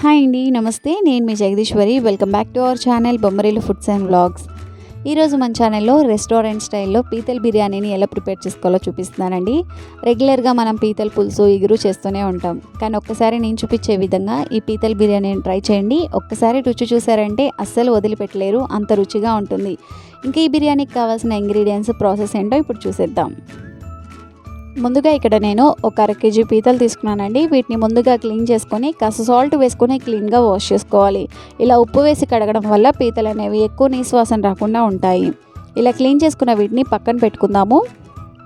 Hi అండి నమస్తే. నేను మీ Jagadeeswari. Welcome back to our channel Bommarillu foods and vlogs ఈరోజు మన ఛానల్లో రెస్టారెంట్ స్టైల్లో పీతల్ బిర్యానీని ఎలా ప్రిపేర్ చేసుకోవాలో చూపిస్తున్నానండి. రెగ్యులర్గా మనం పీతల్ పులుసు ఇగురు చేస్తూనే ఉంటాం. కానీ ఒక్కసారి నేను చూపించే విధంగా ఈ పీతల్ బిర్యానీని ట్రై చేయండి. ఒక్కసారి రుచి చూసారంటే అస్సలు వదిలిపెట్టలేరు. అంత రుచిగా ఉంటుంది. ఇంకా ఈ బిర్యానీకి కావాల్సిన ఇంగ్రీడియంట్స్ ప్రాసెస్ ఏంటో ఇప్పుడు చూసేద్దాం. ముందుగా ఇక్కడ నేను ఒక అర కేజీ పీతలు తీసుకున్నానండి. వీటిని ముందుగా క్లీన్ చేసుకొని కాస్త సాల్ట్ వేసుకొని క్లీన్గా వాష్ చేసుకోవాలి. ఇలా ఉప్పు వేసి కడగడం వల్ల పీతలు అనేవి ఎక్కువ నీసువాసన రాకుండా ఉంటాయి. ఇలా క్లీన్ చేసుకున్న వీటిని పక్కన పెట్టుకుందాము.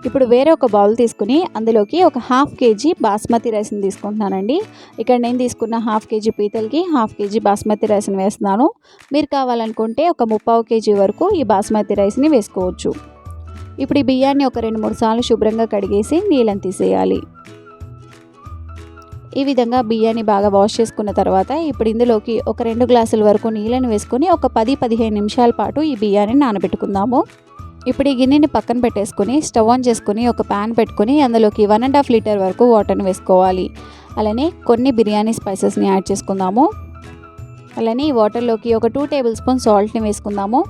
ఇప్పుడు వేరే ఒక బౌల్ తీసుకుని అందులోకి ఒక హాఫ్ కేజీ బాస్మతి రైస్ని తీసుకుంటున్నానండి. ఇక్కడ నేను తీసుకున్న హాఫ్ కేజీ పీతలకి హాఫ్ కేజీ బాస్మతి రైస్ని వేస్తున్నాను. మీరు కావాలనుకుంటే ఒక ముప్పావు కేజీ వరకు ఈ బాస్మతి రైస్ని వేసుకోవచ్చు. ఇప్పుడు ఈ బియ్యాన్ని ఒక రెండు మూడు సార్లు శుభ్రంగా కడిగేసి నీళ్ళని తీసేయాలి. ఈ విధంగా బియ్యాన్ని బాగా వాష్ చేసుకున్న తర్వాత ఇప్పుడు ఇందులోకి ఒక రెండు గ్లాసుల వరకు నీళ్ళని వేసుకొని ఒక పది పదిహేను నిమిషాల పాటు ఈ బియ్యాన్ని నానబెట్టుకుందాము. ఇప్పుడు ఈ గిన్నెని పక్కన పెట్టేసుకొని స్టవ్ ఆన్ చేసుకుని ఒక ప్యాన్ పెట్టుకుని అందులోకి వన్ అండ్ హాఫ్ లీటర్ వరకు వాటర్ని వేసుకోవాలి. అలానే కొన్ని బిర్యానీ స్పైసెస్ని యాడ్ చేసుకుందాము. అలానే ఈ వాటర్లోకి ఒక టూ టేబుల్ స్పూన్ సాల్ట్ని వేసుకుందాము.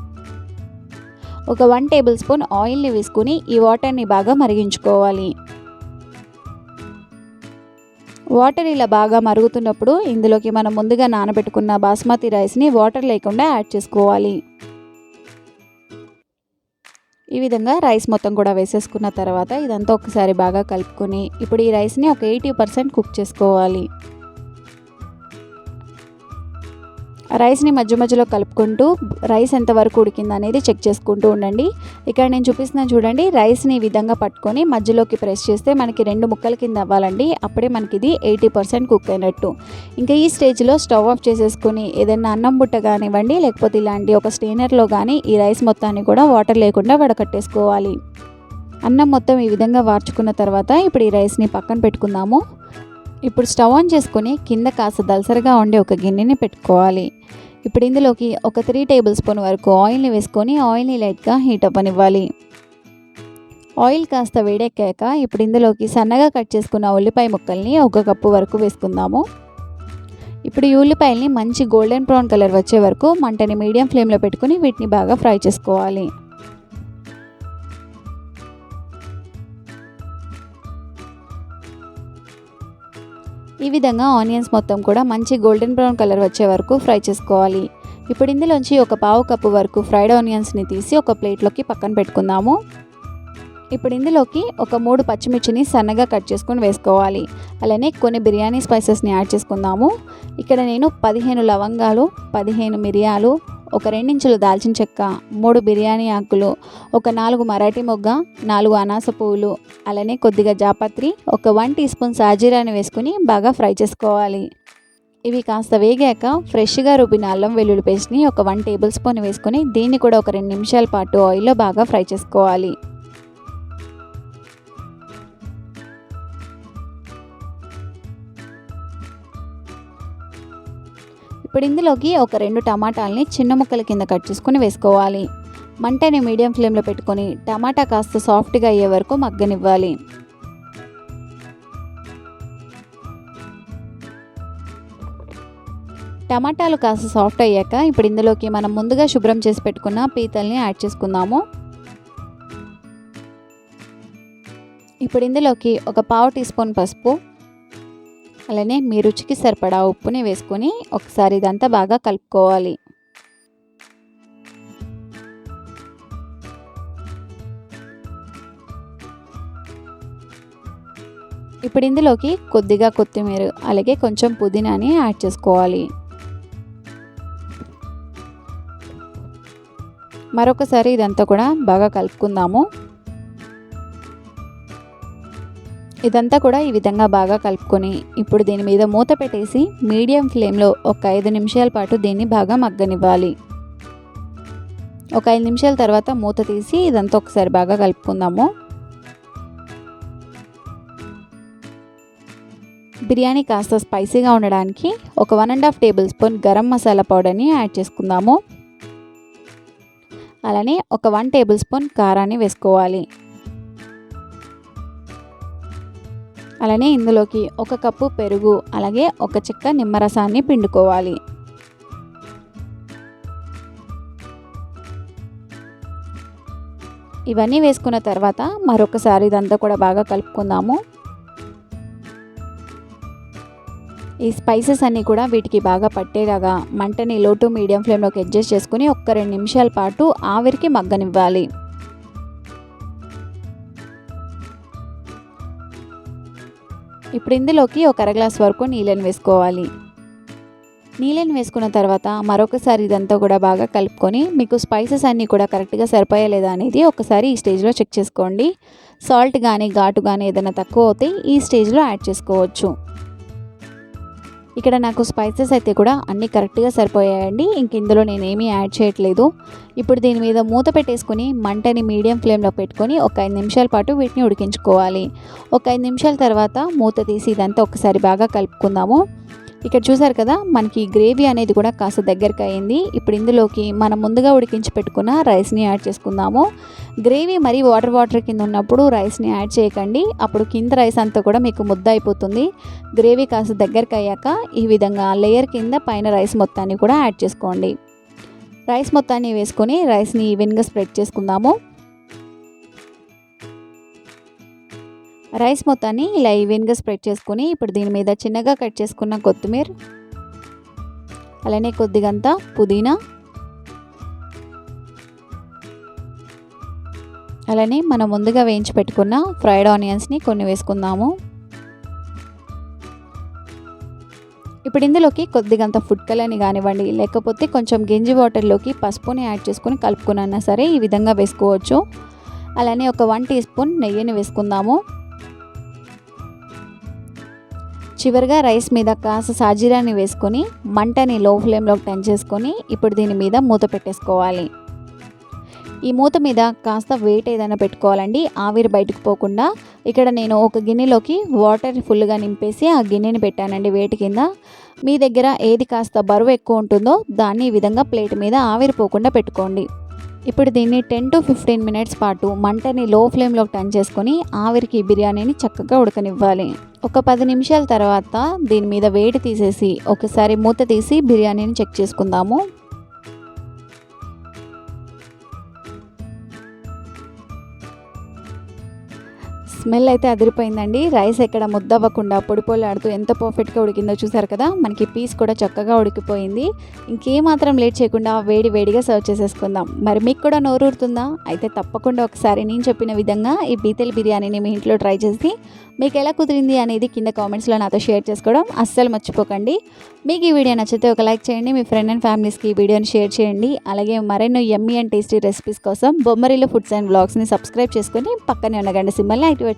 ఒక వన్ టేబుల్ స్పూన్ ఆయిల్ని వేసుకుని ఈ వాటర్ని బాగా మరిగించుకోవాలి. వాటర్ ఇలా బాగా మరుగుతున్నప్పుడు ఇందులోకి మనం ముందుగా నానబెట్టుకున్న బాస్మతి రైస్ని వాటర్ లేకుండా యాడ్ చేసుకోవాలి. ఈ విధంగా రైస్ మొత్తం కూడా వేసేసుకున్న తర్వాత ఇదంతా ఒకసారి బాగా కలుపుకొని ఇప్పుడు ఈ రైస్ని ఒక ఎయిటీ పర్సెంట్ కుక్ చేసుకోవాలి. రైస్ని మధ్య మధ్యలో కలుపుకుంటూ రైస్ ఎంతవరకు ఉడికింది అనేది చెక్ చేసుకుంటూ ఉండండి. ఇక్కడ నేను చూపిస్తున్నాను చూడండి రైస్ని ఈ విధంగా పట్టుకొని మధ్యలోకి ప్రెస్ చేస్తే మనకి రెండు ముక్కల కింద అవ్వాలండి. అప్పుడే మనకి ఇది ఎయిటీ పర్సెంట్ కుక్ అయినట్టు. ఇంకా ఈ స్టేజ్లో స్టవ్ ఆఫ్ చేసేసుకుని ఏదైనా అన్నం బుట్ట కానివ్వండి లేకపోతే ఇలాంటి ఒక స్టేనర్లో కానీ ఈ రైస్ మొత్తాన్ని కూడా వాటర్ లేకుండా వడకట్టేసుకోవాలి. అన్నం మొత్తం ఈ విధంగా వార్చుకున్న తర్వాత ఇప్పుడు ఈ రైస్ని పక్కన పెట్టుకుందాము. ఇప్పుడు స్టవ్ ఆన్ చేసుకొని కింద కాస్త దలసరిగా ఉండే ఒక గిన్నెని పెట్టుకోవాలి. ఇప్పుడు ఇందులోకి ఒక త్రీ టేబుల్ స్పూన్ వరకు ఆయిల్ని వేసుకొని ఆయిల్ని లైట్గా హీట్ అవ్వనివ్వాలి. ఆయిల్ కాస్త వేడెక్కాక ఇప్పుడు ఇందులోకి సన్నగా కట్ చేసుకున్న ఉల్లిపాయ ముక్కల్ని ఒక కప్పు వరకు వేసుకుందాము. ఇప్పుడు ఈ ఉల్లిపాయల్ని మంచి గోల్డెన్ బ్రౌన్ కలర్ వచ్చే వరకు మంటని మీడియం ఫ్లేమ్లో పెట్టుకుని వీటిని బాగా ఫ్రై చేసుకోవాలి. ఈ విధంగా ఆనియన్స్ మొత్తం కూడా మంచి గోల్డెన్ బ్రౌన్ కలర్ వచ్చే వరకు ఫ్రై చేసుకోవాలి. ఇప్పుడు ఇందులోంచి ఒక పావు కప్పు వరకు ఫ్రైడ్ ఆనియన్స్ని తీసి ఒక ప్లేట్లోకి పక్కన పెట్టుకుందాము. ఇప్పుడు ఇందులోకి ఒక మూడు పచ్చిమిర్చిని సన్నగా కట్ చేసుకొని వేసుకోవాలి. అలానే కొన్ని బిర్యానీ స్పైసెస్ని యాడ్ చేసుకుందాము. ఇక్కడ నేను పదిహేను లవంగాలు పదిహేను మిరియాలు ఒక రెండించులు దాల్చిన చెక్క మూడు బిర్యానీ ఆకులు ఒక నాలుగు మరాఠీ మొగ్గ నాలుగు అనాస పువ్వులు అలానే కొద్దిగా జాపత్రి ఒక వన్ టీ స్పూన్ సాజీరాని వేసుకుని బాగా ఫ్రై చేసుకోవాలి. ఇవి కాస్త వేగాక ఫ్రెష్గా రుబ్బిన అల్లం వెల్లుల్లి పేస్ట్ని ఒక వన్ టేబుల్ స్పూన్ వేసుకొని దీన్ని కూడా ఒక రెండు నిమిషాల పాటు ఆయిల్లో బాగా ఫ్రై చేసుకోవాలి. ఇప్పుడు ఇందులోకి ఒక రెండు టమాటాలని చిన్న ముక్కల కింద కట్ చేసుకొని వేసుకోవాలి. మంటని మీడియం ఫ్లేమ్లో పెట్టుకొని టమాటా కాస్త సాఫ్ట్గా అయ్యే వరకు మగ్గనివ్వాలి. టమాటాలు కాస్త సాఫ్ట్ అయ్యాక ఇప్పుడు ఇందులోకి మనం ముందుగా శుభ్రం చేసి పెట్టుకున్న పీతల్ని యాడ్ చేసుకుందాము. ఇప్పుడు ఇందులోకి ఒక పావు టీ స్పూన్ పసుపు అలానే మీ రుచికి సరిపడా ఉప్పుని వేసుకొని ఒకసారి ఇదంతా బాగా కలుపుకోవాలి. ఇప్పుడు ఇందులోకి కొద్దిగా కొత్తిమీర అలాగే కొంచెం పుదీనాని యాడ్ చేసుకోవాలి. మరొకసారి ఇదంతా కూడా బాగా కలుపుకుందాము. ఇదంతా కూడా ఈ విధంగా బాగా కలుపుకొని ఇప్పుడు దీని మీద మూత పెట్టేసి మీడియం ఫ్లేమ్లో ఒక ఐదు నిమిషాల పాటు దీన్ని బాగా మగ్గనివ్వాలి. ఒక ఐదు నిమిషాల తర్వాత మూత తీసి ఇదంతా ఒకసారి బాగా కలుపుకుందాము. బిర్యానీ కాస్త స్పైసీగా ఉండడానికి ఒక one and half tablespoon garam masala పౌడర్ని యాడ్ చేసుకుందాము. అలానే ఒక వన్ టేబుల్ స్పూన్ కారాన్ని వేసుకోవాలి. అలానే ఇందులోకి ఒక కప్పు పెరుగు అలాగే ఒక చెక్క నిమ్మరసాన్ని పిండుకోవాలి. ఇవన్నీ వేసుకున్న తర్వాత మరొకసారి ఇదంతా కూడా బాగా కలుపుకుందాము. ఈ స్పైసెస్ అన్నీ కూడా వీటికి బాగా పట్టేలాగా మంటని లో టు మీడియం ఫ్లేమ్లోకి అడ్జస్ట్ చేసుకుని ఒక్క రెండు నిమిషాల పాటు ఆవిరికి మగ్గనివ్వాలి. ఇప్పుడు ఇందులోకి ఒక అర గ్లాస్ వరకు నీళ్ళని వేసుకోవాలి. నీళ్ళని వేసుకున్న తర్వాత మరొకసారి ఇదంతా కూడా బాగా కలుపుకొని మీకు స్పైసెస్ అన్నీ కూడా కరెక్ట్గా సరిపోయా లేదా అనేది ఒకసారి ఈ స్టేజ్లో చెక్ చేసుకోండి. సాల్ట్ కానీ ఘాటు కానీ ఏదైనా తక్కువ అవుతే ఈ స్టేజ్లో యాడ్ చేసుకోవచ్చు. ఇక్కడ నాకు స్పైసెస్ అయితే కూడా అన్నీ కరెక్ట్గా సరిపోయాయండి. ఇంక ఇందులో నేనేమీ యాడ్ చేయట్లేదు. ఇప్పుడు దీని మీద మూత పెట్టేసుకుని మంటని మీడియం ఫ్లేమ్లో పెట్టుకొని ఒక ఐదు నిమిషాల పాటు వీటిని ఉడికించుకోవాలి. ఒక ఐదు నిమిషాల తర్వాత మూత తీసి ఇదంతా ఒకసారి బాగా కలుపుకుందాము. ఇక్కడ చూసారు కదా మనకి గ్రేవీ అనేది కూడా కాస్త దగ్గరికి అయింది. ఇప్పుడు ఇందులోకి మనం ముందుగా ఉడికించి పెట్టుకున్న రైస్ని యాడ్ చేసుకుందాము. గ్రేవీ మరీ వాటర్ వాటర్ కింద ఉన్నప్పుడు రైస్ని యాడ్ చేయకండి. అప్పుడు కింద రైస్ అంతా కూడా మీకు ముద్ద అయిపోతుంది గ్రేవీ కాస్త దగ్గరికి అయ్యాక ఈ విధంగా లేయర్ కింద పైన రైస్ మొత్తాన్ని కూడా యాడ్ చేసుకోండి. రైస్ మొత్తాన్ని వేసుకొని రైస్ని ఈవెన్గా స్ప్రెడ్ చేసుకుందాము. రైస్ మొత్తాన్ని ఇలా ఈవెన్గా స్ప్రెడ్ చేసుకుని ఇప్పుడు దీని మీద చిన్నగా కట్ చేసుకున్న కొత్తిమీర అలానే కొద్దిగంత పుదీనా అలానే మనం ముందుగా వేయించి పెట్టుకున్న ఫ్రైడ్ ఆనియన్స్ని కొన్ని వేసుకుందాము. ఇప్పుడు ఇందులోకి కొద్దిగంత ఫుడ్ కలర్ని కానివ్వండి లేకపోతే కొంచెం గింజి వాటర్లోకి పసుపుని యాడ్ చేసుకొని కలుపుకున్నా సరే ఈ విధంగా వేసుకోవచ్చు. అలానే ఒక వన్ టీ స్పూన్ నెయ్యిని వేసుకుందాము. చివరిగా రైస్ మీద కాస్త సాజీరాన్ని వేసుకొని మంటని లో ఫ్లేమ్లోకి టెన్ చేసుకొని ఇప్పుడు దీని మీద మూత పెట్టేసుకోవాలి. ఈ మూత మీద కాస్త వెయిట్ ఏదైనా పెట్టుకోవాలండి. ఆవిరి బయటకు పోకుండా ఇక్కడ నేను ఒక గిన్నెలోకి వాటర్ ఫుల్గా నింపేసి ఆ గిన్నెని పెట్టానండి వేటి కింద. మీ దగ్గర ఏది కాస్త బరువు ఎక్కువ ఉంటుందో దాన్ని ఈ విధంగా ప్లేట్ మీద ఆవిరి పోకుండా పెట్టుకోండి. ఇప్పుడు దీన్ని టెన్ టు ఫిఫ్టీన్ మినిట్స్ పాటు మంటని లో ఫ్లేమ్లోకి టర్న్ చేసుకొని ఆవిరికి బిర్యానీని చక్కగా ఉడకనివ్వాలి. ఒక పది నిమిషాల తర్వాత దీని మీద వేడి తీసేసి ఒకసారి మూత తీసి బిర్యానీని చెక్ చేసుకుందాము. స్మెల్ అయితే అదిరిపోయిందండి. రైస్ ఎక్కడ ముద్దవ్వకుండా పొడిపోలాడుతూ ఎంత పర్ఫెక్ట్గా ఉడికిందో చూసారు కదా? మనకి పీస్ కూడా చక్కగా ఉడికిపోయింది. ఇంకేమాత్రం లేట్ చేయకుండా వేడి వేడిగా సర్వ్ చేసేసుకుందాం. మరి మీకు కూడా నోరూరుతుందా? అయితే తప్పకుండా ఒకసారి నేను చెప్పిన విధంగా ఈ బీతెల్ బిర్యానీని మీ ఇంట్లో ట్రై చేసి మీకు ఎలా కుదిరింది అనేది కింద కామెంట్స్లో నాతో షేర్ చేసుకోవడం అస్సలు మర్చిపోకండి. మీకు ఈ వీడియో నచ్చితే ఒక లైక్ చేయండి. మీ ఫ్రెండ్ అండ్ ఫ్యామిలీస్కి ఈ వీడియోని షేర్ చేయండి. అలాగే మరెన్నో ఎమ్మీ అండ్ టేస్టీ రెసిపీస్ కోసం బొమ్మరిలో ఫుడ్స్ అండ్ బ్లాగ్స్ని సబ్స్క్రైబ్ చేసుకొని పక్కనే ఉన్న గంట సింబల్ని యాక్టివేట్